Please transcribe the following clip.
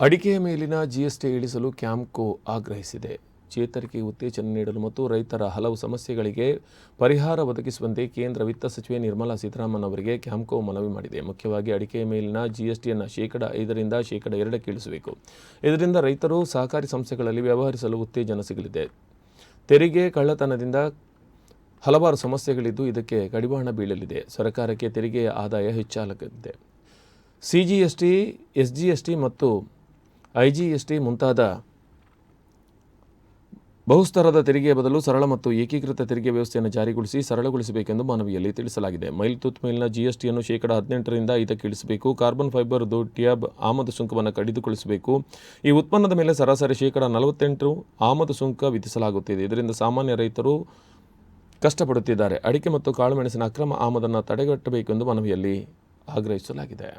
ಅಡಿಕೆಯ ಮೇಲಿನ ಜಿಎಸ್ಟಿ ಇಳಿಸಲು ಕ್ಯಾಂಪ್ಕೋ ಆಗ್ರಹಿಸಿದೆ. ಚೇತರಿಕೆ, ಉತ್ತೇಜನ ನೀಡಲು ಮತ್ತು ರೈತರ ಹಲವು ಸಮಸ್ಯೆಗಳಿಗೆ ಪರಿಹಾರ ಒದಗಿಸುವಂತೆ ಕೇಂದ್ರ ವಿತ್ತ ಸಚಿವೆ ನಿರ್ಮಲಾ ಸೀತಾರಾಮನ್ ಅವರಿಗೆ ಕ್ಯಾಂಪ್ಕೋ ಮನವಿ ಮಾಡಿದೆ. ಮುಖ್ಯವಾಗಿ ಅಡಿಕೆಯ ಮೇಲಿನ ಜಿಎಸ್ಟಿಯನ್ನು ಶೇಕಡ ಐದರಿಂದ ಶೇಕಡ ಎರಡಕ್ಕೆ ಇಳಿಸಬೇಕು. ಇದರಿಂದ ರೈತರು ಸಹಕಾರಿ ಸಂಸ್ಥೆಗಳಲ್ಲಿ ವ್ಯವಹರಿಸಲು ಉತ್ತೇಜನ ಸಿಗಲಿದೆ. ತೆರಿಗೆ ಕಳ್ಳತನದಿಂದ ಹಲವಾರು ಸಮಸ್ಯೆಗಳಿದ್ದು ಇದಕ್ಕೆ ಕಡಿವಾಣ ಬೀಳಲಿದೆ. ಸರ್ಕಾರಕ್ಕೆ ತೆರಿಗೆಯ ಆದಾಯ ಹೆಚ್ಚಾಗಲಿದೆ. ಸಿಜಿಎಸ್ಟಿ ಎಸ್ಜಿಎಸ್ಟಿ ಮತ್ತು ಐಜಿಎಸ್ಟಿ ಮುಂತಾದ ಬಹುಸ್ತರದ ತೆರಿಗೆಯ ಬದಲು ಸರಳ ಮತ್ತು ಏಕೀಕೃತ ತೆರಿಗೆ ವ್ಯವಸ್ಥೆಯನ್ನು ಜಾರಿಗೊಳಿಸಿ ಸರಳಗೊಳಿಸಬೇಕೆಂದು ಮನವಿಯಲ್ಲಿ ತಿಳಿಸಲಾಗಿದೆ. ಮೈಲ್ ತುತ್ ಮೇಲಿನ ಜಿಎಸ್ಟಿಯನ್ನು ಶೇಕಡ ಹದಿನೆಂಟರಿಂದ ಐದಕ್ಕೆ ಇಳಿಸಬೇಕು ಕಾರ್ಬನ್ ಫೈಬರ್ ಟ್ಯಾಬ್ ಆಮದು ಸುಂಕವನ್ನು ಕಡಿದುಕೊಳಿಸಬೇಕು ಈ ಉತ್ಪನ್ನದ ಮೇಲೆ ಸರಾಸರಿ ಶೇಕಡ ನಲವತ್ತೆಂಟು ಆಮದು ಸುಂಕ ವಿಧಿಸಲಾಗುತ್ತಿದೆ. ಇದರಿಂದ ಸಾಮಾನ್ಯ ರೈತರು ಕಷ್ಟಪಡುತ್ತಿದ್ದಾರೆ. ಅಡಿಕೆ ಮತ್ತು ಕಾಳುಮೆಣಸಿನ ಅಕ್ರಮ ಆಮದನ್ನು ತಡೆಗಟ್ಟಬೇಕೆಂದು ಮನವಿಯಲ್ಲಿ ಆಗ್ರಹಿಸಲಾಗಿದೆ.